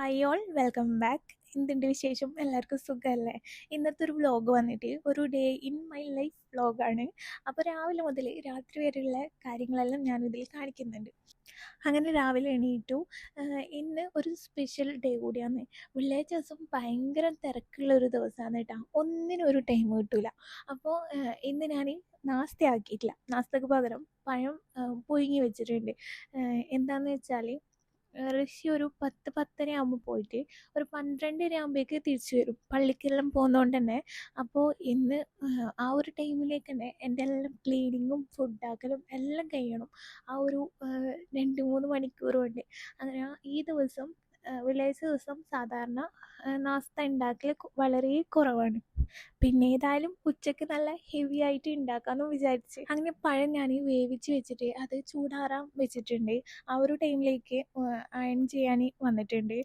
Hi all welcome back എന്തുണ്ട് വിശേഷം? എല്ലാവർക്കും സുഖമല്ലേ ഇന്നത്തെ ഒരു വ്ലോഗ് വന്നിട്ട് ഒരു ഡേ ഇൻ മൈ ലൈഫ് വ്ലോഗാണ് അപ്പോൾ രാവിലെ മുതൽ രാത്രി വരെയുള്ള കാര്യങ്ങളെല്ലാം ഞാൻ ഇതിൽ കാണിക്കുന്നുണ്ട്. അങ്ങനെ രാവിലെ എണീറ്റു. ഇന്ന് ഒരു സ്പെഷ്യൽ ഡേ കൂടിയാണ്. വെള്ളിയാഴ്ച ദിവസം ഭയങ്കര തിരക്കുള്ള ഒരു ദിവസമാണ് കേട്ടോ. ഒന്നിനും ഒരു ടൈം കിട്ടില്ല അപ്പോൾ ഇന്ന് ഞാൻ നാസ്ത ആക്കിയിട്ടില്ല നാസ്തക്ക് പകരം പഴം പുഴുങ്ങി വെച്ചിട്ടുണ്ട്. എന്താണെന്ന് വെച്ചാൽ ഋഷി ഒരു പത്ത് പത്തര ആകുമ്പോൾ പോയിട്ട് ഒരു പന്ത്രണ്ടര ആകുമ്പോഴേക്ക് തിരിച്ചു വരും. പള്ളിക്കെല്ലാം പോകുന്നതുകൊണ്ട് തന്നെ അപ്പോൾ ഇന്ന് ആ ഒരു ടൈമിലേക്ക് തന്നെ എന്റെ എല്ലാം ക്ലീനിങ്ങും ഫുഡാക്കലും എല്ലാം കഴിയണം. ആ ഒരു രണ്ട് മൂന്ന് മണിക്കൂർ കൊണ്ട്. അങ്ങനെ ഈ ദിവസം വെള്ളിയാഴ്ച ദിവസം സാധാരണ നാസ്ത ഉണ്ടാക്കൽ വളരെ കുറവാണ്. പിന്നെ ഏതായാലും ഉച്ചയ്ക്ക് നല്ല ഹെവി ആയിട്ട് ഉണ്ടാക്കാമെന്ന് വിചാരിച്ച് അങ്ങനെ പഴം ഞാൻ വേവിച്ച് വെച്ചിട്ട് അത് ചൂടാറാൻ വെച്ചിട്ടുണ്ട്. ആ ഒരു ടൈമിലേക്ക് അയൺ ചെയ്യാൻ വന്നിട്ടുണ്ട്.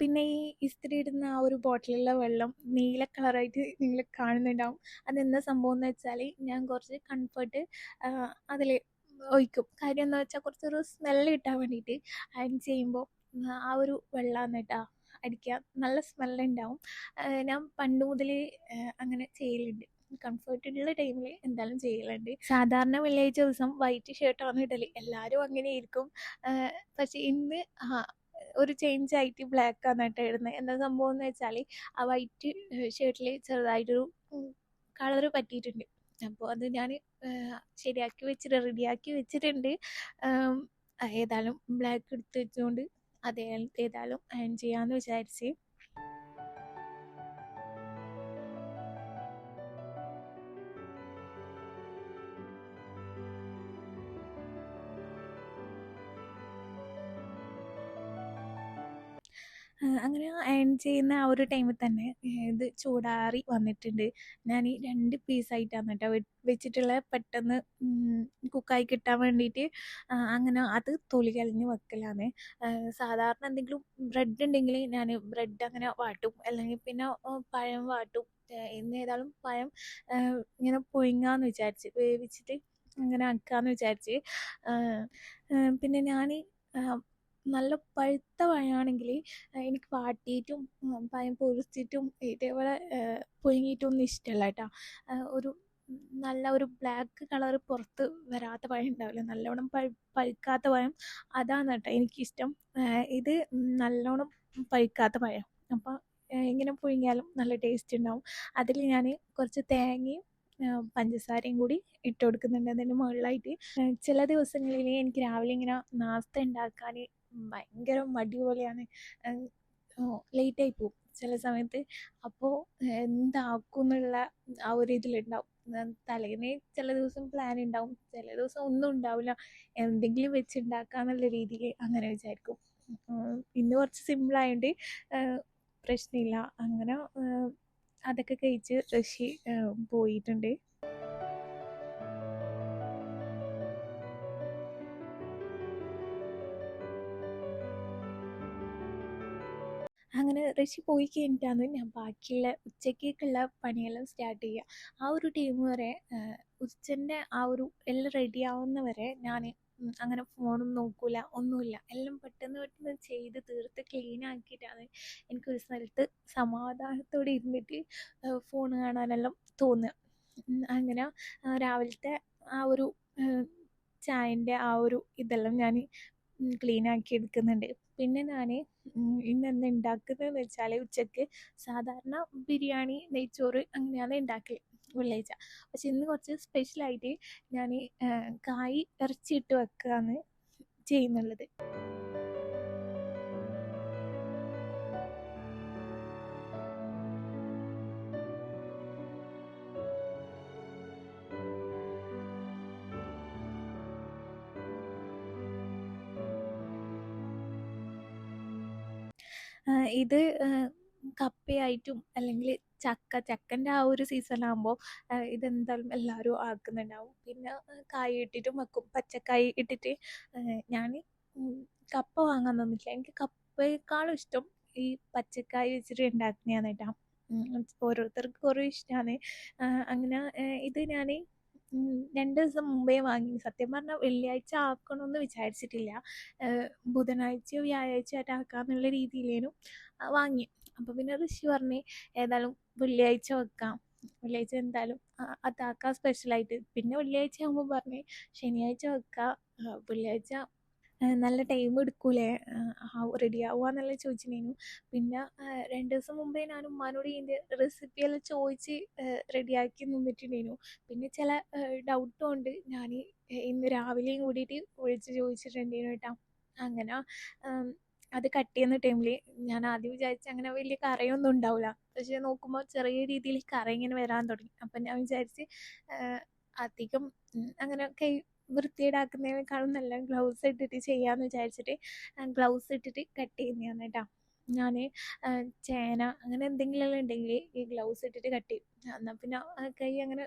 പിന്നെ ഈ ഇസ്തിരി ഇടുന്ന ആ ഒരു ബോട്ടിലുള്ള വെള്ളം നീല കളറായിട്ട് നിങ്ങൾ കാണുന്നുണ്ടാവും. അതെന്താ സംഭവം എന്ന് വെച്ചാൽ ഞാൻ കുറച്ച് കംഫർട്ട് അതിൽ ഒഴിക്കും. കാര്യം എന്താ വെച്ചാൽ കുറച്ചൊരു സ്മെല്ല് കിട്ടാൻ വേണ്ടിയിട്ട് അയൺ ചെയ്യുമ്പോൾ ആ ഒരു വെള്ളമാണ് കേട്ടോ അടിക്കുക. നല്ല സ്മെല്ലുണ്ടാവും ഞാൻ പണ്ട് മുതലേ അങ്ങനെ ചെയ്യലുണ്ട്. കംഫർട്ടുള്ള ടൈമിൽ എന്തായാലും ചെയ്യലുണ്ട്. സാധാരണ വെള്ളിയാഴ്ച ദിവസം വൈറ്റ് ഷർട്ടാണ് ഇടൽ എല്ലാവരും അങ്ങനെ ഇരിക്കും പക്ഷേ ഇന്ന് ഒരു ചേഞ്ച് ആയിട്ട് ബ്ലാക്ക് ആണ് കേട്ടോ ഇടുന്നത് എന്താ സംഭവം എന്ന് വെച്ചാൽ ആ വൈറ്റ് ഷർട്ടിൽ ചെറുതായിട്ടൊരു കളർ പറ്റിയിട്ടുണ്ട്. അപ്പോൾ അത് ഞാൻ ശരിയാക്കി വെച്ചിട്ട് റെഡിയാക്കി വെച്ചിട്ടുണ്ട്. ഏതായാലും ബ്ലാക്ക് എടുത്ത് വെച്ചുകൊണ്ട് അത് ഏതായാലും ചെയ്യാമെന്ന് വിചാരിച്ച്. അങ്ങനെ ഏൺ ചെയ്യുന്ന ആ ഒരു ടൈമിൽ തന്നെ ഇത് ചൂടാറി വന്നിട്ടുണ്ട്. ഞാൻ ഈ രണ്ട് പീസായിട്ടാണ് കേട്ടോ വെച്ചിട്ടുള്ള പെട്ടെന്ന് കുക്കായി കിട്ടാൻ വേണ്ടിയിട്ട് അങ്ങനെ അത് തൊലി കളഞ്ഞ് വെക്കലാണ്. സാധാരണ എന്തെങ്കിലും ബ്രെഡ് ഉണ്ടെങ്കിൽ ഞാൻ ബ്രെഡ് അങ്ങനെ വാട്ടും. അല്ലെങ്കിൽ പിന്നെ പഴം വാട്ടും. ഇന്ന് ഏതായാലും പഴം ഇങ്ങനെ പൊയിങ്ങാന്ന് വിചാരിച്ച് വേവിച്ചിട്ട് അങ്ങനെ ആക്കാന്ന് വിചാരിച്ച് പിന്നെ ഞാൻ നല്ല പഴുത്ത പഴമാണെങ്കിൽ എനിക്ക് വാട്ടിയിട്ടും പഴം പൊരിച്ചിട്ടും ഇതേപോലെ പുഴുങ്ങിയിട്ടും ഒന്നും ഇഷ്ടമല്ല കേട്ടോ. ഒരു നല്ല ഒരു ബ്ലാക്ക് കളർ പുറത്ത് വരാത്ത പഴം ഉണ്ടാവില്ല? നല്ലോണം പഴു പഴുക്കാത്ത പഴം. അതാണ് കേട്ടോ എനിക്കിഷ്ടം. ഇത് നല്ലോണം പഴുക്കാത്ത പഴം. അപ്പോൾ ഇങ്ങനെ പുഴുങ്ങിയാലും നല്ല ടേസ്റ്റ് ഉണ്ടാവും. അതിൽ ഞാൻ കുറച്ച് തേങ്ങയും പഞ്ചസാരയും കൂടി ഇട്ട് കൊടുക്കുന്നുണ്ട് അതിന്റെ മുകളിലായിട്ട്. ചില ദിവസങ്ങളിൽ എനിക്ക് രാവിലെ ഇങ്ങനെ നാസ്ത ഉണ്ടാക്കാൻ ഭയങ്കര മടി പോലെയാണ് ആയി പോകും ചില സമയത്ത്. അപ്പോൾ എന്താക്കും എന്നുള്ള ആ ഒരു ഇതിലുണ്ടാവും. തലേന്ന് ചില ദിവസം പ്ലാൻ ഉണ്ടാവും ചില ദിവസം ഒന്നും ഉണ്ടാവില്ല. എന്തെങ്കിലും വെച്ചുണ്ടാക്കാന്നുള്ള രീതിയിൽ അങ്ങനെ വിചാരിക്കും. ഇന്ന് കുറച്ച് സിമ്പിളായതുകൊണ്ട് പ്രശ്നമില്ല. അങ്ങനെ അതൊക്കെ കഴിച്ച് ഋഷി പോയിട്ടുണ്ട്. അങ്ങനെ റഷി പോയി കഴിഞ്ഞിട്ടാണ് ഞാൻ ബാക്കിയുള്ള ഉച്ചക്കേക്കുള്ള പണിയെല്ലാം സ്റ്റാർട്ട് ചെയ്യുക. ആ ഒരു ടീം വരെ ഉച്ചന്റെ ആ ഒരു എല്ലാം റെഡി ആവുന്നവരെ ഞാൻ അങ്ങനെ ഫോണും നോക്കൂല ഒന്നുമില്ല. എല്ലാം പെട്ടെന്ന് പെട്ടെന്ന് ചെയ്ത് തീർത്ത് ക്ലീൻ ആക്കിയിട്ടാണ് എനിക്കൊരു സ്ഥലത്ത് സമാധാനത്തോടെ ഇരുന്നിട്ട് ഫോൺ കാണാനെല്ലാം തോന്നുക. അങ്ങനെ രാവിലത്തെ ആ ഒരു ചായന്റെ ആ ഒരു ഇതെല്ലാം ഞാൻ ക്ലീൻ ആക്കി എടുക്കുന്നുണ്ട്. പിന്നെ ഞാൻ ഇന്ന് എന്താ ഉണ്ടാക്കുന്നതെന്ന് വെച്ചാൽ ഉച്ചയ്ക്ക് സാധാരണ ബിരിയാണി നെയ്ച്ചോറ് അങ്ങനെയാണ് ഉണ്ടാക്കൽ വെള്ളിയാഴ്ച. പക്ഷെ ഇന്ന് കുറച്ച് സ്പെഷ്യലായിട്ട് ഞാൻ കായ് ഇറച്ചിയിട്ട് വെക്കുകയാണ് ചെയ്യുന്നുള്ളത്. ഇത് കപ്പയായിട്ടും അല്ലെങ്കിൽ ചക്ക ചക്കന്റെ ആ ഒരു സീസണാകുമ്പോൾ ഇതെന്തായാലും എല്ലാവരും ആക്കുന്നുണ്ടാവും. പിന്നെ കായ് ഇട്ടിട്ടും വെക്കും. പച്ചക്കായ് ഇട്ടിട്ട് ഞാൻ കപ്പ വാങ്ങാൻ നിന്നിട്ടില്ല. എനിക്ക് കപ്പയേക്കാളും ഇഷ്ടം ഈ പച്ചക്കായ വെച്ചിട്ട് ഉണ്ടാക്കുന്നതാണ് കേട്ടോ ഓരോരുത്തർക്ക് ഓരോ ഇഷ്ടമാണ് അങ്ങനെ ഇത് ഞാൻ രണ്ട് ദിവസം മുമ്പേ വാങ്ങി. സത്യം പറഞ്ഞാൽ വെള്ളിയാഴ്ച ആക്കണമെന്ന് വിചാരിച്ചിട്ടില്ല. ബുധനാഴ്ചയോ വ്യാഴാഴ്ചയോ ആയിട്ട് ആക്കാമെന്നുള്ള രീതിയിലേനു വാങ്ങി. അപ്പോൾ പിന്നെ ഋഷി പറഞ്ഞ് ഏതായാലും വെള്ളിയാഴ്ച വെക്കാം. വെള്ളിയാഴ്ച എന്തായാലും അതാക്കാം സ്പെഷ്യലായിട്ട്. പിന്നെ വെള്ളിയാഴ്ച ആകുമ്പോൾ പറഞ്ഞ് ശനിയാഴ്ച വെക്കാം. വെള്ളിയാഴ്ച നല്ല ടൈം എടുക്കൂലേ? റെഡി ആവുകയെന്നല്ല ചോദിച്ചിട്ടുണ്ടായിരുന്നു പിന്നെ രണ്ട് ദിവസം മുമ്പേ ഞാൻ ഉമ്മാനോട് ഇതിന്റെ റെസിപ്പിയെല്ലാം ചോദിച്ച് റെഡിയാക്കി നിന്നിട്ടുണ്ടായിരുന്നു പിന്നെ ചില ഡൗട്ടും ഉണ്ട്. ഞാൻ ഇന്ന് രാവിലെയും കൂടിയിട്ട് വിളിച്ച് ചോദിച്ചിട്ടുണ്ടായിരുന്നു കേട്ടോ. അങ്ങനെ അത് കട്ട് ചെയ്യുന്ന ടൈമിൽ ഞാൻ ആദ്യം വിചാരിച്ചു അങ്ങനെ വലിയ കറയൊന്നും ഉണ്ടാവില്ല പക്ഷേ നോക്കുമ്പോൾ ചെറിയ രീതിയിൽ കറ ഇങ്ങനെ വരാൻ തുടങ്ങി. അപ്പം ഞാൻ വിചാരിച്ച് അധികം അങ്ങനെ കൈ വൃത്തികേടാക്കുന്നതിനേക്കാളും നല്ല ഗ്ലൗസ് ഇട്ടിട്ട് ചെയ്യാമെന്ന് വിചാരിച്ചിട്ട് ഗ്ലൗസ് ഇട്ടിട്ട് കട്ട് ചെയ്യുന്നതാണ് കേട്ടോ ഞാൻ ചേന അങ്ങനെ എന്തെങ്കിലും ഉണ്ടെങ്കിൽ ഈ ഗ്ലൗസ് ഇട്ടിട്ട് കട്ട് ചെയ്യും. എന്നാൽ പിന്നെ കൈ അങ്ങനെ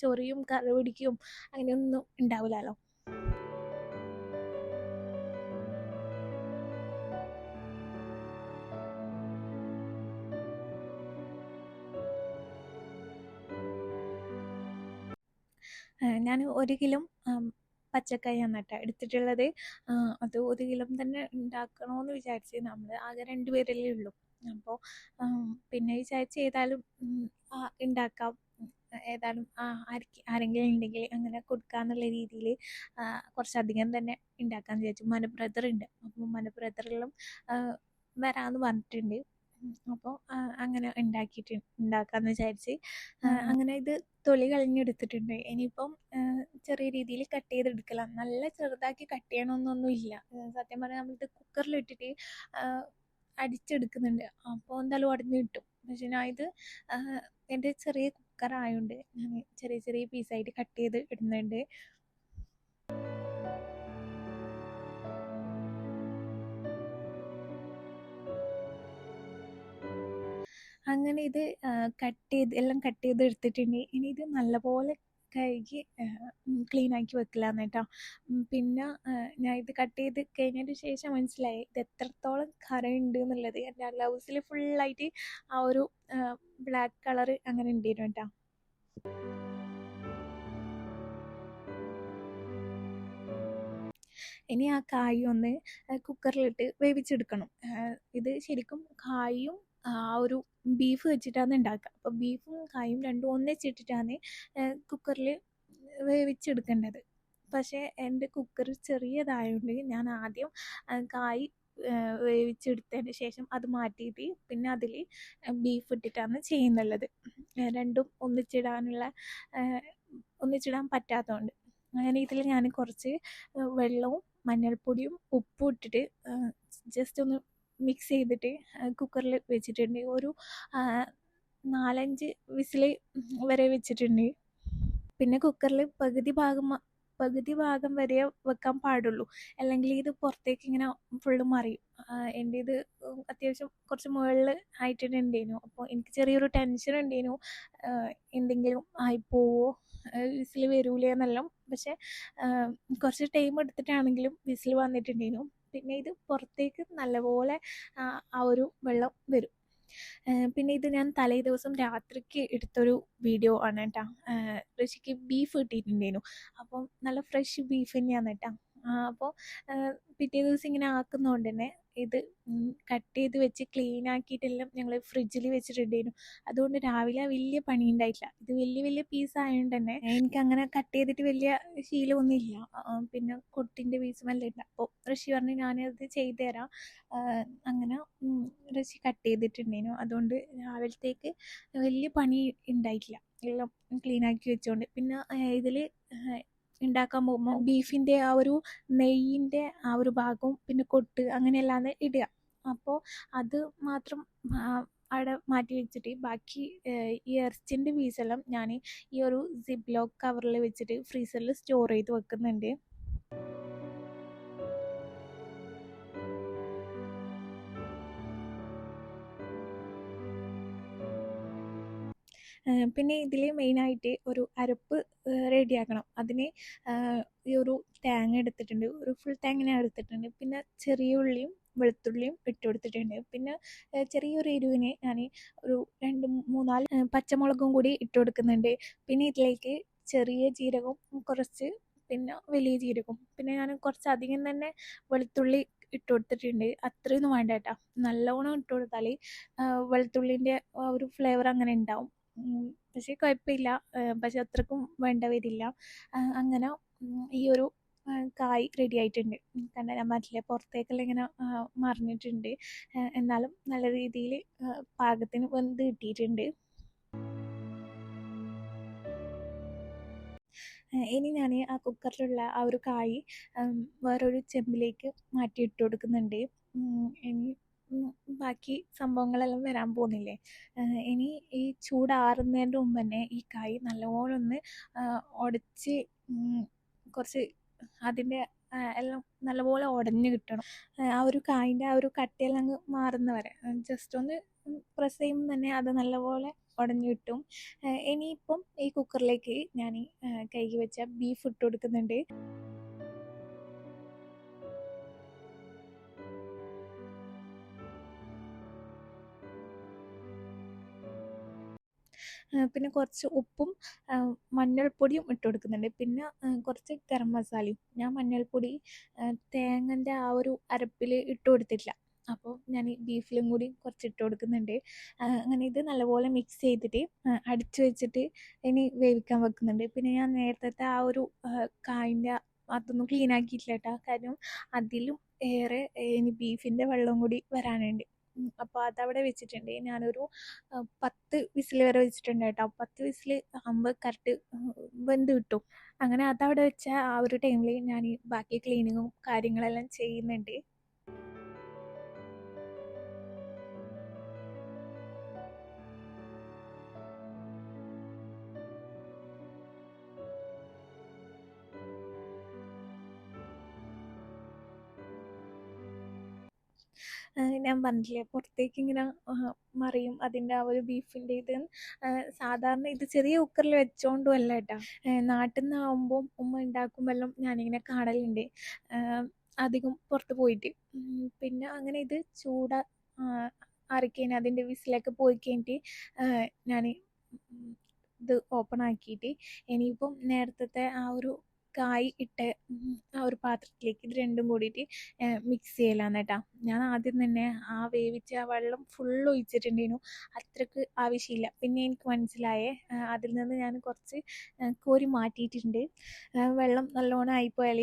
ചൊറിയും കറി പിടിക്കും അങ്ങനെയൊന്നും ഉണ്ടാവില്ലല്ലോ. ഞാൻ ഒരു കിലോ പച്ചക്കായാണ് കേട്ടോ എടുത്തിട്ടുള്ളത്. അത് ഒരു കിലോ തന്നെ ഉണ്ടാക്കണമെന്ന് വിചാരിച്ച് നമ്മൾ ആകെ രണ്ട് പേരല്ലേ ഉള്ളൂ. അപ്പോൾ പിന്നെ വിചാരിച്ച് ഏതായാലും ഉണ്ടാക്കാം. ഏതായാലും ആരെങ്കിലും ഉണ്ടെങ്കിൽ അങ്ങനെ കൊടുക്കാന്നുള്ള രീതിയിൽ കുറച്ചധികം തന്നെ ഉണ്ടാക്കാന്ന് വിചാരിച്ചു. മന ബ്രദർ ഉണ്ട്. അപ്പോൾ മന ബ്രദറിലും വരാമെന്ന് പറഞ്ഞിട്ടുണ്ട്. അപ്പോൾ അങ്ങനെ ഉണ്ടാക്കിയിട്ട് ഉണ്ടാക്കാമെന്ന് വിചാരിച്ച് അങ്ങനെ ഇത് തൊലി കളഞ്ഞെടുത്തിട്ടുണ്ട്. ഇനിയിപ്പം ചെറിയ രീതിയിൽ കട്ട് ചെയ്തെടുക്കലാണ് നല്ല ചെറുതാക്കി കട്ട് ചെയ്യണമെന്നൊന്നും ഇല്ല. സത്യം പറഞ്ഞാൽ നമ്മളിത് കുക്കറിലിട്ടിട്ട് അടിച്ചെടുക്കുന്നുണ്ട്. അപ്പോൾ എന്തായാലും ഉടഞ്ഞു കിട്ടും. പക്ഷെ ഞാൻ ഇത് എന്റെ ചെറിയ കുക്കറായതുകൊണ്ട് ഞാൻ ചെറിയ ചെറിയ പീസായിട്ട് കട്ട് ചെയ്ത് ഇടുന്നുണ്ട്. അങ്ങനെ ഇത് കട്ട് ചെയ്ത് എല്ലാം കട്ട് ചെയ്ത് എടുത്തിട്ടുണ്ട്. ഇനി ഇത് നല്ലപോലെ കഴുകി ക്ലീൻ ആക്കി വെക്കലാന്ന് കേട്ടോ. പിന്നെ ഞാൻ ഇത് കട്ട് ചെയ്ത് കഴിഞ്ഞതിന് ശേഷം മനസ്സിലായി ഇത് എത്രത്തോളം കറയുണ്ട് എന്നുള്ളത്. എന്റെ ഗ്ലൗസിൽ ഫുള്ളായിട്ട് ആ ഒരു ബ്ലാക്ക് കളർ അങ്ങനെ ഉണ്ടായിരുന്നു കേട്ടോ. ഇനി ആ കായ് ഒന്ന് കുക്കറിലിട്ട് വേവിച്ചെടുക്കണം. ഇത് ശരിക്കും കായും ആ ഒരു ബീഫ് വെച്ചിട്ടാണ് ഉണ്ടാക്കുക അപ്പോൾ ബീഫും കായും രണ്ടും ഒന്നിച്ചിട്ടിട്ടാണ് കുക്കറിൽ വേവിച്ചെടുക്കേണ്ടത് പക്ഷേ എന്റെ കുക്കർ ചെറിയതായതുകൊണ്ട് ഞാൻ ആദ്യം കായ് വേവിച്ചെടുത്തതിന് ശേഷം അത് മാറ്റിയിട്ട് പിന്നെ അതിൽ ബീഫ് ഇട്ടിട്ടാണ് ചെയ്യുന്നുള്ളത്. രണ്ടും ഒന്നിച്ചിടാനുള്ള ഒന്നിച്ചിടാൻ പറ്റാത്തതുകൊണ്ട് അങ്ങനെ ഇതിൽ ഞാൻ കുറച്ച് വെള്ളവും മഞ്ഞൾപ്പൊടിയും ഉപ്പും ഇട്ടിട്ട് ജസ്റ്റ് ഒന്ന് മിക്സ് ചെയ്തിട്ട് കുക്കറിൽ വെച്ചിട്ടുണ്ട്. ഒരു നാലഞ്ച് വിസിൽ വരെ വെച്ചിട്ടുണ്ട്. പിന്നെ കുക്കറിൽ പകുതി ഭാഗം പകുതി ഭാഗം വരെ വെക്കാൻ പാടുള്ളൂ. അല്ലെങ്കിൽ ഇത് പുറത്തേക്ക് ഇങ്ങനെ ഫുള്ള് മറിയും എന്റെ ഇത് അത്യാവശ്യം കുറച്ച് മുകളിൽ ആയിട്ടുണ്ടായിരുന്നു അപ്പോൾ എനിക്ക് ചെറിയൊരു ടെൻഷൻ ഉണ്ടായിരുന്നു എന്തെങ്കിലും ആയിപ്പോവോ? വിസിൽ വരൂലേ പക്ഷേ കുറച്ച് ടൈം എടുത്തിട്ടാണെങ്കിലും വിസിൽ വന്നിട്ടുണ്ടായിരുന്നു പിന്നെ ഇത് പുറത്തേക്ക് നല്ലപോലെ ആ ഒരു വെള്ളം വരും. പിന്നെ ഇത് ഞാൻ തലേ ദിവസം രാത്രിക്ക് എടുത്തൊരു വീഡിയോ ആണ് കേട്ടോ ഋഷിക്ക് ബീഫ് കിട്ടിയിട്ടുണ്ടായിരുന്നു. അപ്പം നല്ല ഫ്രഷ് ബീഫ് തന്നെയാണ് കേട്ടോ അപ്പോൾ പിറ്റേ ദിവസം ഇങ്ങനെ ആക്കുന്നതുകൊണ്ട് തന്നെ ഇത് കട്ട് ചെയ്ത് വെച്ച് ക്ലീൻ ആക്കിയിട്ടെല്ലാം ഞങ്ങൾ ഫ്രിഡ്ജിൽ വെച്ചിട്ടുണ്ടായിരുന്നു അതുകൊണ്ട് രാവിലെ വലിയ പണി ഉണ്ടായിട്ടില്ല ഇത് വലിയ വലിയ പീസ് ആയതുകൊണ്ട് തന്നെ എനിക്ക് അങ്ങനെ കട്ട് ചെയ്തിട്ട് വലിയ ശീലമൊന്നുമില്ല. പിന്നെ കൊട്ടിന്റെ പീസും എല്ലാം ഉണ്ട് അപ്പോൾ ഋഷി പറഞ്ഞ് ഞാനത് ചെയ്തു തരാം. അങ്ങനെ ഋഷി കട്ട് ചെയ്തിട്ടുണ്ടായിരുന്നു അതുകൊണ്ട് രാവിലത്തേക്ക് വലിയ പണി ഉണ്ടായിട്ടില്ല എല്ലാം ക്ലീൻ ആക്കി വെച്ചുകൊണ്ട് പിന്നെ ഇതിൽ ഉണ്ടാക്കാൻ പോകുമ്പോൾ ബീഫിന്റെ ആ ഒരു നെയ്യിന്റെ ആ ഒരു ഭാഗവും പിന്നെ കൊട്ട് അങ്ങനെയെല്ലാം ഇടുക. അപ്പോൾ അത് മാത്രം അവിടെ മാറ്റി വെച്ചിട്ട് ബാക്കി ഈ ഇറച്ചിന്റെ പീസെല്ലാം ഞാൻ ഈ ഒരു സിപ്പ് ലോക്ക് കവറിൽ വെച്ചിട്ട് ഫ്രീസറിൽ സ്റ്റോർ ചെയ്ത് വെക്കുന്നുണ്ട്. പിന്നെ ഇതിൽ മെയിനായിട്ട് ഒരു അരപ്പ് റെഡിയാക്കണം. അതിന് ഈ ഒരു തേങ്ങ എടുത്തിട്ടുണ്ട്. ഒരു ഫുൾ തേങ്ങ എടുത്തിട്ടുണ്ട്. പിന്നെ ചെറിയ ഉള്ളിയും വെളുത്തുള്ളിയും ഇട്ട് കൊടുത്തിട്ടുണ്ട്. പിന്നെ ചെറിയൊരു എരിവിന് ഞാൻ ഒരു രണ്ട് മൂന്നാൽ പച്ചമുളകും കൂടി ഇട്ട് കൊടുക്കുന്നുണ്ട്. പിന്നെ ഇതിലേക്ക് ചെറിയ ജീരകവും കുറച്ച് പിന്നെ വലിയ ജീരകവും. പിന്നെ ഞാൻ കുറച്ച് അധികം തന്നെ വെളുത്തുള്ളി ഇട്ട് കൊടുത്തിട്ടുണ്ട്. അത്രയൊന്നും വേണ്ട കേട്ടോ. നല്ലോണം ഇട്ട് കൊടുത്താൽ വെളുത്തുള്ളിന്റെ ഒരു ഫ്ലേവർ അങ്ങനെ ഉണ്ടാവും. പക്ഷേ കുഴപ്പമില്ല. പക്ഷെ അത്രക്കും വേണ്ട വരില്ല. അങ്ങനെ ഈ ഒരു കായ് റെഡി ആയിട്ടുണ്ട്. കണ്ട ഞാൻ പറഞ്ഞില്ലേ പുറത്തേക്കെല്ലാം ഇങ്ങനെ മറിഞ്ഞിട്ടുണ്ട്. എന്നാലും നല്ല രീതിയിൽ പാകത്തിന് വെന്ത് കിട്ടിയിട്ടുണ്ട്. ഇനി ഞാൻ ആ കുക്കറിലുള്ള ആ ഒരു കായ് വേറൊരു ചെമ്പിലേക്ക് മാറ്റി ഇട്ട് കൊടുക്കുന്നുണ്ട് ഇനി ബാക്കി സംഭവങ്ങളെല്ലാം വരാൻ പോകുന്നില്ലേ? ഇനി ഈ ചൂടാറുന്നതിന്റെ മുമ്പ് തന്നെ ഈ കായ് നല്ലപോലെ ഒന്ന് ഉടച്ച് കുറച്ച് അതിന്റെ എല്ലാം നല്ലപോലെ ഉടഞ്ഞ് കിട്ടണം. ആ ഒരു കായിന്റെ ആ ഒരു കട്ടിയെല്ലാം അങ്ങ് മാറുന്ന വരെ. ജസ്റ്റ് ഒന്ന് പ്രസ് ചെയ്യുമ്പോൾ തന്നെ അത് നല്ലപോലെ ഉടഞ്ഞ് കിട്ടും. ഇനിയിപ്പം ഈ കുക്കറിലേക്ക് ഞാൻ കൈകി വെച്ച ബീഫ് ഇട്ട് കൊടുക്കുന്നുണ്ട്. പിന്നെ കുറച്ച് ഉപ്പും മഞ്ഞൾപ്പൊടിയും ഇട്ട് കൊടുക്കുന്നുണ്ട്. പിന്നെ കുറച്ച് ഗരം മസാലയും. ഞാൻ മഞ്ഞൾപ്പൊടി തേങ്ങന്റെ ആ ഒരു അരപ്പിൽ ഇട്ട് കൊടുത്തിട്ടില്ല. അപ്പോൾ ഞാൻ ബീഫിലും കൂടി കുറച്ച് ഇട്ട് കൊടുക്കുന്നുണ്ട്. അങ്ങനെ ഇത് നല്ലപോലെ മിക്സ് ചെയ്തിട്ട് അടിച്ചു വെച്ചിട്ട് ഇനി വേവിക്കാൻ വെക്കുന്നുണ്ട്. പിന്നെ ഞാൻ നേരത്തെ ആ ഒരു കായിന്റെ അതൊന്നും ക്ലീൻ ആക്കിയിട്ടില്ല കേട്ടോ കാര്യം അതിലും ഏറെ ഇനി ബീഫിന്റെ വെള്ളം കൂടി വരാനുണ്ട്. അപ്പോൾ അതവിടെ വെച്ചിട്ടുണ്ട്. ഞാനൊരു പത്ത് വിസിൽ വരെ വെച്ചിട്ടുണ്ട് കേട്ടോ. പത്ത് വിസിൽ ആകുമ്പോൾ കറക്റ്റ് വെന്ത് കിട്ടും. അങ്ങനെ അതവിടെ വെച്ച ആ ഒരു ടൈമിൽ ഞാൻ ബാക്കി ക്ലീനിങ്ങും കാര്യങ്ങളെല്ലാം ചെയ്യുന്നുണ്ട്. ഞാൻ പറഞ്ഞില്ലേ പുറത്തേക്ക് ഇങ്ങനെ മറിയും അതിന്റെ ആ ഒരു ബീഫിന്റെ ഇത്. സാധാരണ ഇത് ചെറിയ കുക്കറിൽ വെച്ചോണ്ടും അല്ല കേട്ടോ. നാട്ടിൽ നിന്നാവുമ്പോൾ ഉമ്മ ഉണ്ടാക്കുമ്പോഴെല്ലാം ഞാനിങ്ങനെ കാണലുണ്ട്. അധികം പുറത്ത് പോയിട്ട്. പിന്നെ അങ്ങനെ ഇത് ചൂട ആറിക്കഴിഞ്ഞ് അതിന്റെ വിസിലൊക്കെ പോയി കഴിഞ്ഞിട്ട് ഞാൻ ഇത് ഓപ്പൺ ആക്കിയിട്ട് ഇനിയിപ്പം നേരത്തെ ആ ഒരു കായ് ഇട്ട് ആ ഒരു പാത്രത്തിലേക്ക് ഇത് രണ്ടും കൂടിയിട്ട് മിക്സ് ചെയ്യലാന്ന് കേട്ടോ. ഞാൻ ആദ്യം തന്നെ ആ വേവിച്ച ആ വെള്ളം ഫുൾ ഒഴിച്ചിട്ടുണ്ടായിരുന്നു. അത്രയ്ക്ക് ആവശ്യമില്ല. പിന്നെ എനിക്ക് മനസ്സിലായേ അതിൽ നിന്ന് ഞാൻ കുറച്ച് കോരി മാറ്റിയിട്ടുണ്ട്. വെള്ളം നല്ലോണം ആയിപ്പോയാൽ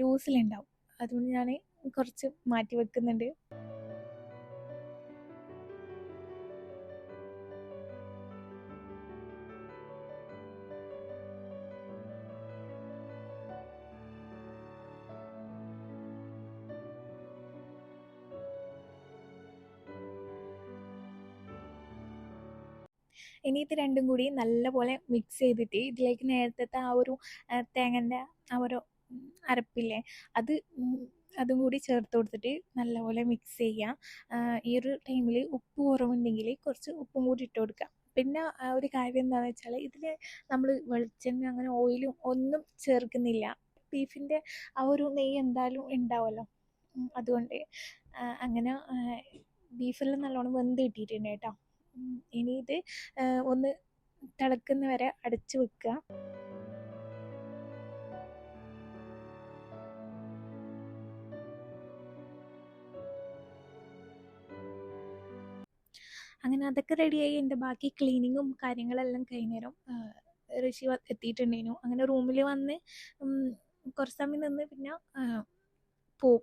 ലൂസിലുണ്ടാവും അതുകൊണ്ട് ഞാൻ കുറച്ച് മാറ്റി വെക്കുന്നുണ്ട്. ഇനി ഇത് രണ്ടും കൂടി നല്ലപോലെ മിക്സ് ചെയ്തിട്ട് ഇതിലേക്ക് നേരത്തെ ആ ഒരു തേങ്ങന്റെ ആ ഒരു അരപ്പില്ലേ അത് അതും കൂടി ചേർത്ത് കൊടുത്തിട്ട് നല്ലപോലെ മിക്സ് ചെയ്യാം. ഈ ഒരു ടൈമിൽ ഉപ്പ് കുറവുണ്ടെങ്കിൽ കുറച്ച് ഉപ്പും കൂടി ഇട്ട് കൊടുക്കാം. പിന്നെ ഒരു കാര്യം എന്താണെന്ന് വെച്ചാൽ ഇതിൽ നമ്മൾ വെളിച്ചെണ്ണ അങ്ങനെ ഓയിലും ഒന്നും ചേർക്കുന്നില്ല. ബീഫിന്റെ ആ ഒരു നെയ്യ് എന്തായാലും ഉണ്ടാവുമല്ലോ അതുകൊണ്ട് അങ്ങനെ ബീഫെല്ലാം നല്ലോണം വെന്ത് കിട്ടിയിട്ടുണ്ട് കേട്ടോ. ഇനി ഇത് ഒന്ന് തിളക്കുന്ന വരെ അടച്ചു വെക്കുക. അങ്ങനെ അതൊക്കെ റെഡിയായി എന്റെ ബാക്കി ക്ലീനിങ്ങും കാര്യങ്ങളെല്ലാം കഴിഞ്ഞേരം ഋഷി എത്തിയിട്ടുണ്ടായിരുന്നു അങ്ങനെ റൂമിൽ വന്ന് കുറച്ച് സമയം നിന്ന് പിന്നെ പോവും.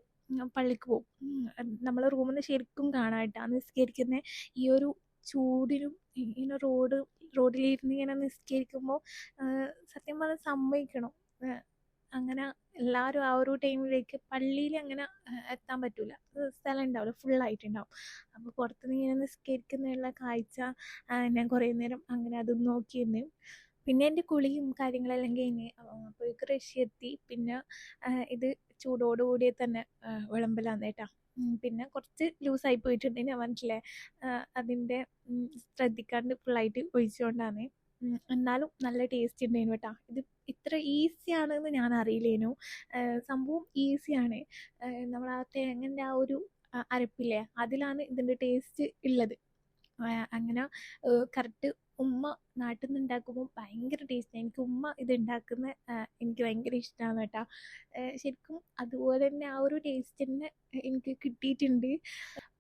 പള്ളിക്ക് പോവും. നമ്മളെ റൂമിൽ നിന്ന് ശരിക്കും കാണാം കേട്ടോ. നിസ്കരിക്കുന്ന ഈ ഒരു ചൂടിനും ഇങ്ങനെ റോഡ് റോഡിലിരുന്ന് ഇങ്ങനെ നിസ്കരിക്കുമ്പോൾ സത്യം പറഞ്ഞാൽ സമ്മതിക്കണം. അങ്ങനെ എല്ലാവരും ആ ഒരു ടൈമിലേക്ക് പള്ളിയിൽ അങ്ങനെ എത്താൻ പറ്റില്ല സ്ഥലം ഉണ്ടാവില്ല ഫുള്ളായിട്ടുണ്ടാവും അപ്പോൾ പുറത്തുനിന്ന് ഇങ്ങനെ നിസ്കരിക്കുന്നതിനുള്ള കാഴ്ച ഞാൻ കുറേ നേരം അങ്ങനെ അതും നോക്കിയിരുന്നു. പിന്നെ എന്റെ കുളിയും കാര്യങ്ങളെല്ലാം കഴിഞ്ഞ് അപ്പോഴേക്ക് റഷ്യ എത്തി പിന്നെ ഇത് ചൂടോടുകൂടി തന്നെ വിളമ്പലാന്ന് കേട്ടോ. പിന്നെ കുറച്ച് ലൂസായി പോയിട്ടുണ്ട് ഞാൻ പറഞ്ഞിട്ടില്ലേ? അതിന്റെ ശ്രദ്ധിക്കാണ്ട് ഫുള്ളായിട്ട് ഒഴിച്ചുകൊണ്ടാണ് എന്നാലും നല്ല ടേസ്റ്റ് ഉണ്ടായിരുന്നു കേട്ടോ. ഇത് ഇത്ര ഈസിയാണെന്ന് ഞാൻ അറിയില്ലേനു. സംഭവം ഈസിയാണ് നമ്മൾ ആ തേങ്ങന്റെ ആ ഒരു അരപ്പില്ലേ? അതിലാണ് ഇതിന്റെ ടേസ്റ്റ് ഉള്ളത്. അങ്ങനെ കറക്റ്റ് ഉമ്മ നാട്ടിൽ നിന്ന് ഉണ്ടാക്കുമ്പോൾ ഭയങ്കര ടേസ്റ്റാണ് എനിക്ക് ഉമ്മ ഇത് ഉണ്ടാക്കുന്ന എനിക്ക് ഭയങ്കര ഇഷ്ടമാണ് കേട്ടോ ശരിക്കും അതുപോലെ തന്നെ ആ ഒരു ടേസ്റ്റ് തന്നെ എനിക്ക് കിട്ടിയിട്ടുണ്ട്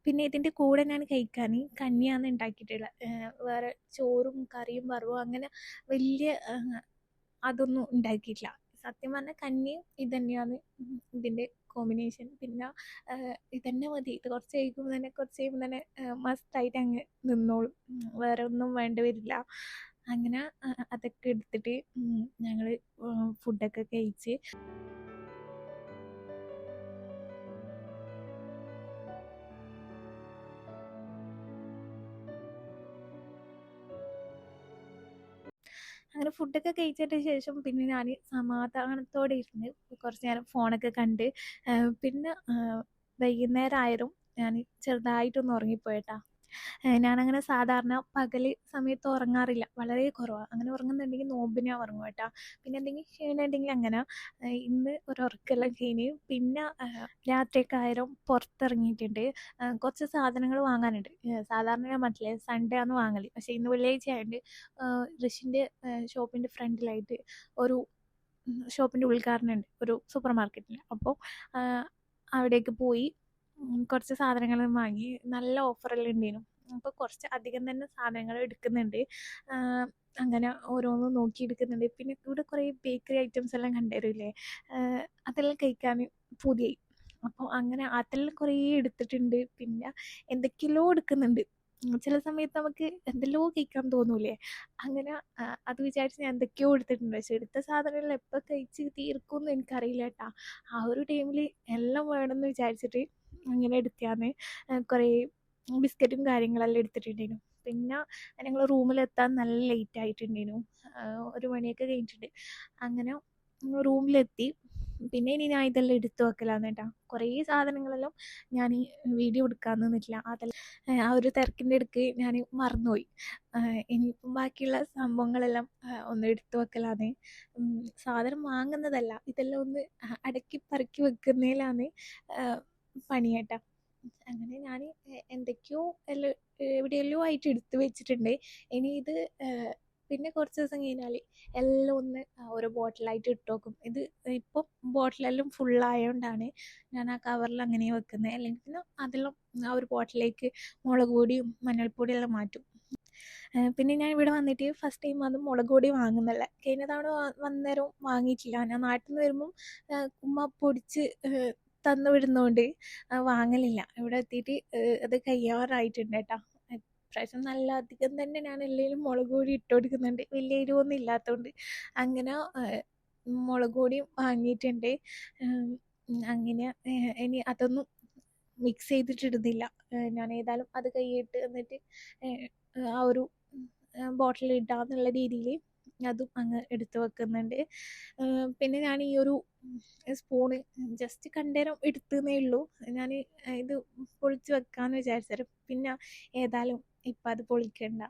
പിന്നെ ഇതിന്റെ കൂടെ ഞാൻ കഴിക്കാൻ കഞ്ഞിയാണ് ഉണ്ടാക്കിയിട്ടുള്ളത് വേറെ ചോറും കറിയും വറവും അങ്ങനെ വലിയ അതൊന്നും ഉണ്ടാക്കിയിട്ടില്ല സത്യം പറഞ്ഞാൽ കഞ്ഞിയും ഇത് തന്നെയാണ് ഇതിന്റെ കോമ്പിനേഷൻ പിന്നെ ഇതന്നെ മതി. ഇത് കുറച്ച് കഴിക്കുമ്പോൾ തന്നെ കുറച്ച് കഴിയുമ്പോൾ തന്നെ മസ്റ്റായിട്ട് അങ്ങ് നിന്നോളും. വേറെ ഒന്നും വേണ്ടി വരില്ല. അങ്ങനെ അതൊക്കെ എടുത്തിട്ട് ഞങ്ങൾ ഫുഡൊക്കെ കഴിച്ച് അങ്ങനെ ഫുഡൊക്കെ കഴിച്ചതിന് ശേഷം പിന്നെ ഞാൻ സമാധാനത്തോടെ ഇരുന്ന് കുറച്ച് നേരം ഫോണൊക്കെ കണ്ട് പിന്നെ വൈകുന്നേരം ആയാലും ഞാൻ ചെറുതായിട്ടൊന്ന് ഉറങ്ങിപ്പോയിട്ടാ ഞാനങ്ങനെ സാധാരണ പകൽ സമയത്ത് ഉറങ്ങാറില്ല. വളരെ കുറവാണ് അങ്ങനെ ഉറങ്ങുന്നുണ്ടെങ്കിൽ നോമ്പിനാ ഉറങ്ങും കേട്ടോ. പിന്നെ എന്തെങ്കിലും ക്ഷീണമുണ്ടെങ്കിൽ അങ്ങനെ ഇന്ന് ഒരു ഉറക്കമെല്ലാം കഴിഞ്ഞ് പിന്നെ രാത്രിയൊക്കെ ആയിരം പുറത്തിറങ്ങിയിട്ടുണ്ട്. കുറച്ച് സാധനങ്ങൾ വാങ്ങാനുണ്ട്. സാധാരണ ഞാൻ മറ്റില്ലേ സൺഡേ ആണ് വാങ്ങൽ പക്ഷേ ഇന്ന് വെള്ളിയാഴ്ച ആയതുകൊണ്ട് ഋഷിന്റെ ഷോപ്പിന്റെ ഫ്രണ്ടിലായിട്ട് ഒരു ഷോപ്പിന്റെ ഉദ്ഘാടനം ഉണ്ട്. ഒരു സൂപ്പർ മാർക്കറ്റിൽ അപ്പോൾ അവിടേക്ക് പോയി കുറച്ച് സാധനങ്ങൾ വാങ്ങി നല്ല ഓഫറെല്ലാം ഉണ്ടായിരുന്നു അപ്പോൾ കുറച്ച് അധികം തന്നെ സാധനങ്ങൾ എടുക്കുന്നുണ്ട്. അങ്ങനെ ഓരോന്ന് നോക്കി എടുക്കുന്നുണ്ട്. പിന്നെ ഇവിടെ കുറേ ബേക്കറി ഐറ്റംസ് എല്ലാം കണ്ടുവരില്ലേ അതെല്ലാം കഴിക്കാൻ പുതിയ അപ്പോൾ അങ്ങനെ അതെല്ലാം കുറേ എടുത്തിട്ടുണ്ട്. പിന്നെ എന്തൊക്കെയോ എടുക്കുന്നുണ്ട്. ചില സമയത്ത് നമുക്ക് എന്തെല്ലോ കഴിക്കാൻ തോന്നൂലേ? അങ്ങനെ അത് വിചാരിച്ച് ഞാൻ എന്തൊക്കെയോ എടുത്തിട്ടുണ്ട്. പക്ഷെ എടുത്ത സാധനങ്ങൾ എപ്പോൾ കഴിച്ച് തീർക്കുമെന്ന് എനിക്കറിയില്ല കേട്ടാ ആ ഒരു ടൈമിൽ എല്ലാം വേണമെന്ന് വിചാരിച്ചിട്ട് അങ്ങനെ എടുത്തതാണ് കുറേ ബിസ്ക്കറ്റും കാര്യങ്ങളെല്ലാം എടുത്തിട്ടുണ്ടായിരുന്നു. പിന്നെ ഞങ്ങൾ റൂമിലെത്താൻ നല്ല ലേറ്റ് ആയിട്ടുണ്ടായിരുന്നു. ഒരു മണിയൊക്കെ കഴിഞ്ഞിട്ടുണ്ട്. അങ്ങനെ റൂമിലെത്തി. പിന്നെ ഇനി ഞാൻ ഇതെല്ലാം എടുത്തു വെക്കലാന്ന് കേട്ടോ. കുറേ സാധനങ്ങളെല്ലാം ഞാൻ വീഡിയോ എടുക്കാൻ നിന്നിട്ടില്ല. അതെല്ലാം ആ ഒരു തിരക്കിന്റെ ഇടയ്ക്ക് ഞാൻ മറന്നുപോയി. ഇനിയിപ്പം ബാക്കിയുള്ള സംഭവങ്ങളെല്ലാം ഒന്ന് എടുത്തു വെക്കലാന്ന്. സാധനം വാങ്ങുന്നതല്ല. ഇതെല്ലാം ഒന്ന് അടക്കി പറക്കി വെക്കുന്നതിലാണ് പണി കേട്ടോ അങ്ങനെ ഞാൻ എന്തൊക്കെയോ എല്ലാം എവിടെയെല്ലോ ആയിട്ട് എടുത്തു വെച്ചിട്ടുണ്ട്. ഇനി ഇത് പിന്നെ കുറച്ച് ദിവസം കഴിഞ്ഞാൽ എല്ലാം ഒന്ന് ഓരോ ബോട്ടിലായിട്ട് ഇട്ട് വെക്കും ഇത് ഇപ്പം ബോട്ടിലെല്ലാം ഫുള്ളായതുകൊണ്ടാണ് ഞാൻ ആ കവറിൽ അങ്ങനെ വെക്കുന്നത് അല്ലെങ്കിൽ പിന്നെ അതെല്ലാം ആ ഒരു ബോട്ടിലേക്ക് മുളക് പൊടിയും മഞ്ഞൾപ്പൊടിയും എല്ലാം മാറ്റും. പിന്നെ ഞാൻ ഇവിടെ വന്നിട്ട് ഫസ്റ്റ് ടൈം അത് മുളക് പൊടി വാങ്ങുന്നില്ല. കഴിഞ്ഞ തവണ വന്നേരം വാങ്ങിയിട്ടില്ല. ഞാൻ നാട്ടിൽ നിന്ന് വരുമ്പം ഉമ്മ പൊടിച്ച് തന്നു വിടുന്നതുകൊണ്ട് വാങ്ങലില്ല. ഇവിടെ എത്തിയിട്ട് അത് കയ്യാറായിട്ടുണ്ട് കേട്ടോ ഇപ്രാവശ്യം നല്ല അധികം തന്നെ ഞാൻ എല്ലാവരും മുളക് പൊടി ഇട്ട് കൊടുക്കുന്നുണ്ട്. വലിയ എരിവൊന്നും ഇല്ലാത്തതുകൊണ്ട് അങ്ങനെ മുളക് പൊടിയും വാങ്ങിയിട്ടുണ്ട്. അങ്ങനെ ഇനി അതൊന്നും മിക്സ് ചെയ്തിട്ടിടുന്നില്ല ഞാൻ ഏതായാലും അത് കൈയിട്ട് എന്നിട്ട് ആ ഒരു ബോട്ടിൽ ഇടാന്നുള്ള രീതിയിൽ അതും അങ്ങ് എടുത്ത് വെക്കുന്നുണ്ട്. പിന്നെ ഞാൻ ഈ ഒരു സ്പൂണ് ജസ്റ്റ് കണ്ടേരം എടുത്തേ ഉള്ളൂ. ഞാൻ ഇത് പൊളിച്ച് വെക്കാമെന്ന് വിചാരിച്ചത് പിന്നെ ഏതായാലും ഇപ്പം അത് പൊളിക്കണ്ട.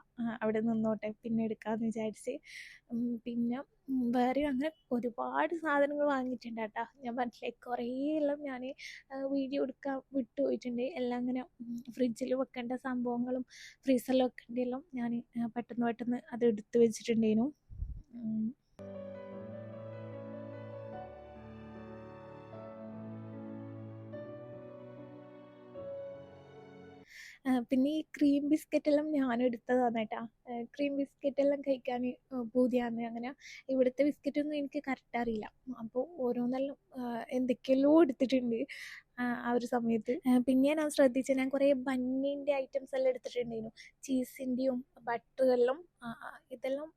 അവിടെ നിന്നോട്ടെ. പിന്നെ എടുക്കാമെന്ന് വിചാരിച്ച്. പിന്നെ വേറെ അങ്ങനെ ഒരുപാട് സാധനങ്ങൾ വാങ്ങിയിട്ടുണ്ട് കേട്ടോ. ഞാൻ പറഞ്ഞില്ലേ കുറേ എല്ലാം ഞാൻ വീഡിയോ എടുക്കാൻ വിട്ടുപോയിട്ടുണ്ട് എല്ലാം അങ്ങനെ ഫ്രിഡ്ജിൽ വെക്കേണ്ട സംഭവങ്ങളും ഫ്രീസറിൽ വെക്കേണ്ട എല്ലാം ഞാൻ പെട്ടെന്ന് പെട്ടെന്ന് അത് എടുത്തു എടുത്ത് വെച്ചിട്ടുണ്ടായിരുന്നു പിന്നെ ഈ ക്രീം ബിസ്ക്കറ്റെല്ലാം ഞാൻ എടുത്തതാണ് കേട്ടോ ക്രീം ബിസ്ക്കറ്റെല്ലാം കഴിക്കാൻ പൂതിയാണ് അങ്ങനെ ഇവിടുത്തെ ബിസ്ക്കറ്റൊന്നും എനിക്ക് കറക്റ്റ് അറിയില്ല. അപ്പോൾ ഓരോന്നെല്ലാം എന്തൊക്കെയല്ലോ എടുത്തിട്ടുണ്ട് ആ ഒരു സമയത്ത്. പിന്നെ ഞാൻ ശ്രദ്ധിച്ചത് ഞാൻ കുറേ ബണ്ണിന്റെ ഐറ്റംസ് എല്ലാം എടുത്തിട്ടുണ്ടായിരുന്നു. ചീസിന്റെയും ബട്ടറെല്ലാം ഇതെല്ലാം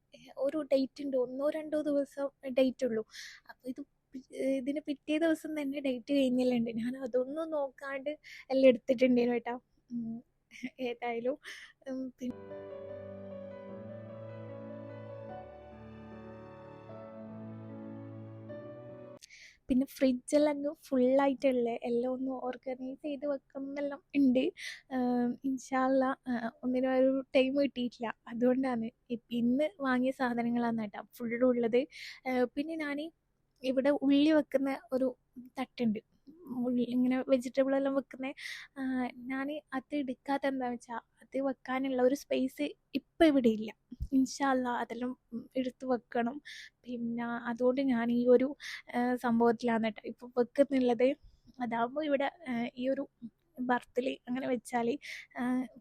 ഒരു ഡേറ്റ് ഉണ്ട്. ഒന്നോ രണ്ടോ ദിവസം ഡേറ്റ് ഉള്ളൂ. അപ്പോൾ ഇത് ഇതിന് പിറ്റേ ദിവസം തന്നെ ഡേറ്റ് കഴിഞ്ഞില്ലുണ്ട് ഞാൻ അതൊന്നും നോക്കാണ്ട് എല്ലാം എടുത്തിട്ടുണ്ടായിരുന്നു കേട്ടോ ഏതായാലും പിന്നെ പിന്നെ ഫ്രിഡ്ജെല്ലാം ഫുള്ളായിട്ടുള്ള എല്ലാം ഒന്ന് ഓർഗനൈസ് ചെയ്ത് വെക്കണം എന്നെല്ലാം ഉണ്ട് ഇൻഷാല്ല ഒന്നിനും ഒരു ടൈം കിട്ടിയിട്ടില്ല. അതുകൊണ്ടാണ് ഇന്ന് വാങ്ങിയ സാധനങ്ങളാണ് കേട്ടോ ഫുള്ളുള്ളത് പിന്നെ ഞാൻ ഇവിടെ ഉള്ളി വെക്കുന്ന ഒരു തട്ടുണ്ട്. ഇങ്ങനെ വെജിറ്റബിൾ എല്ലാം വെക്കുന്നത് ഞാൻ അത് എടുക്കാത്ത എന്താണെന്ന് വെച്ചാൽ അത് വെക്കാനുള്ള ഒരു സ്പേസ് ഇപ്പം ഇവിടെ ഇല്ല. ഇൻഷാല്ല അതെല്ലാം എടുത്ത് വെക്കണം. പിന്നെ അതുകൊണ്ട് ഞാൻ ഈ ഒരു സംഭവത്തിലാണ് കേട്ടോ ഇപ്പം വെക്കുന്നുള്ളത്. അതാകുമ്പോൾ ഇവിടെ ഈ ഒരു ബർത്തിൽ അങ്ങനെ വെച്ചാൽ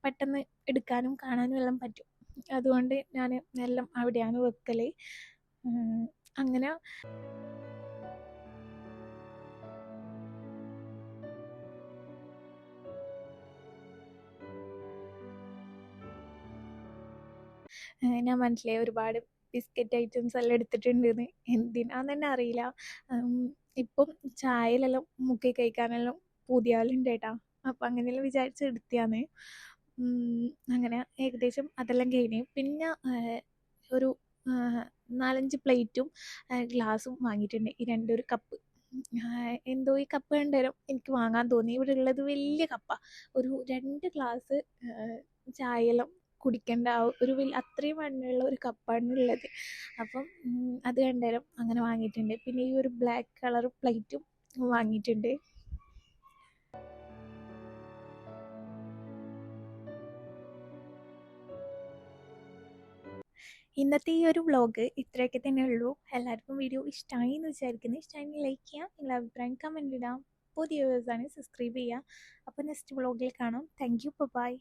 പെട്ടെന്ന് എടുക്കാനും കാണാനും എല്ലാം പറ്റും. അതുകൊണ്ട് ഞാൻ എല്ലാം അവിടെയാണ് വെക്കൽ അങ്ങനെ ഞാൻ മനസ്സിലായി ഒരുപാട് ബിസ്ക്കറ്റ് ഐറ്റംസ് എല്ലാം എടുത്തിട്ടുണ്ടെന്ന് എന്തിനാന്ന് തന്നെ അറിയില്ല. ഇപ്പം ചായയിലെല്ലാം മുക്കി കഴിക്കാനെല്ലാം പൂതിയാവലുണ്ട് കേട്ടാ അപ്പം അങ്ങനെയെല്ലാം വിചാരിച്ച് എടുത്തിയാന്ന്. അങ്ങനെ ഏകദേശം അതെല്ലാം കഴിഞ്ഞ്. പിന്നെ ഒരു നാലഞ്ച് പ്ലേറ്റും ഗ്ലാസും വാങ്ങിയിട്ടുണ്ട്. ഈ രണ്ടൊരു കപ്പ്. എന്തോ ഈ കപ്പ് കണ്ടേരം എനിക്ക് വാങ്ങാൻ തോന്നി. ഇവിടെ ഉള്ളത് വലിയ കപ്പ. ഒരു രണ്ട് ഗ്ലാസ് ചായയെല്ലാം കുടിക്കേണ്ട ആ ഒരു വലിയ അത്രയും വണ്ണമുള്ള ഒരു കപ്പാണ് ഉള്ളത്. അപ്പം അത് കണ്ടേരം അങ്ങനെ വാങ്ങിയിട്ടുണ്ട്. പിന്നെ ഈ ഒരു ബ്ലാക്ക് കളർ പ്ലേറ്റും വാങ്ങിയിട്ടുണ്ട്. ഇന്നത്തെ ഈ ഒരു വ്ളോഗ് ഇത്രയൊക്കെ തന്നെ ഉള്ളൂ. എല്ലാവർക്കും വീഡിയോ ഇഷ്ടമായി എന്ന് വിചാരിക്കുന്നു. ഇഷ്ടമായി ലൈക്ക് ചെയ്യാം. നിങ്ങളുടെ അഭിപ്രായം കമന്റ് ഇടാം. പുതിയ വ്യൂവേഴ്സാണ് സബ്സ്ക്രൈബ് ചെയ്യുക അപ്പോൾ നെക്സ്റ്റ് വ്ളോഗിൽ കാണാം. Thank you by